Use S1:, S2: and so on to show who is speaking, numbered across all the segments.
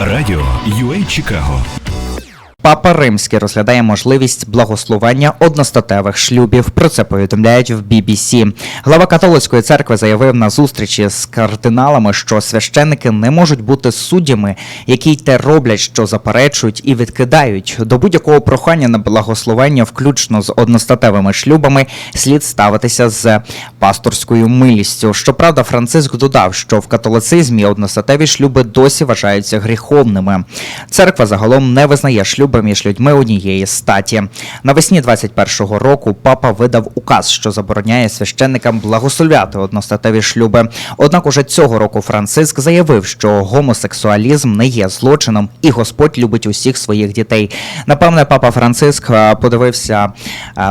S1: Радіо UA Чикаго
S2: Папа Римський розглядає можливість благословення одностатевих шлюбів. Про це повідомляють в BBC. Глава католицької церкви заявив на зустрічі з кардиналами, що священники не можуть бути суддями, які те роблять, що заперечують і відкидають. До будь-якого прохання на благословення, включно з одностатевими шлюбами, слід ставитися з пасторською милістю. Щоправда, Франциск додав, що в католицизмі одностатеві шлюби досі вважаються гріховними. Церква загалом не визнає шлюби між людьми однієї статі. Навесні 21-го року папа видав указ, що забороняє священникам благословляти одностатеві шлюби. Однак уже цього року Франциск заявив, що гомосексуалізм не є злочином, і Господь любить усіх своїх дітей. Напевне, папа Франциск подивився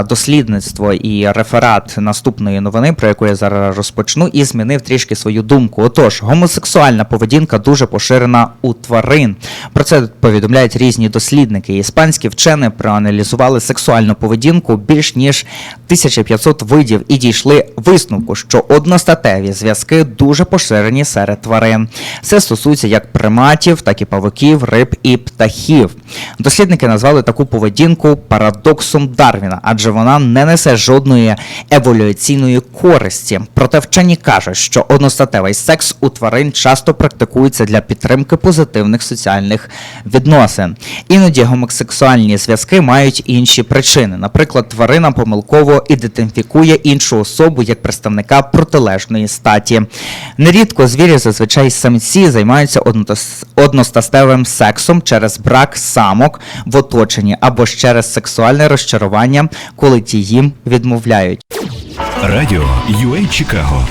S2: дослідництво і реферат наступної новини, про яку я зараз розпочну, і змінив трішки свою думку. Отож, гомосексуальна поведінка дуже поширена у тварин. Про це повідомляють різні дослідники. Іспанські вчені проаналізували сексуальну поведінку більш ніж 1500 видів і дійшли висновку, що одностатеві зв'язки дуже поширені серед тварин. Це стосується як приматів, так і павуків, риб і птахів. Дослідники назвали таку поведінку парадоксом Дарвіна, адже вона не несе жодної еволюційної користі. Проте вчені кажуть, що одностатевий секс у тварин часто практикується для підтримки позитивних соціальних відносин. Іноді гомосексуальні зв'язки мають інші причини. Наприклад, тварина помилково ідентифікує іншу особу як представника протилежної статі. Нерідко звірі, зазвичай самці, займаються одностатевим сексом через брак самок в оточенні або через сексуальне розчарування, коли ті їм відмовляють.
S1: Радіо UA Чикаго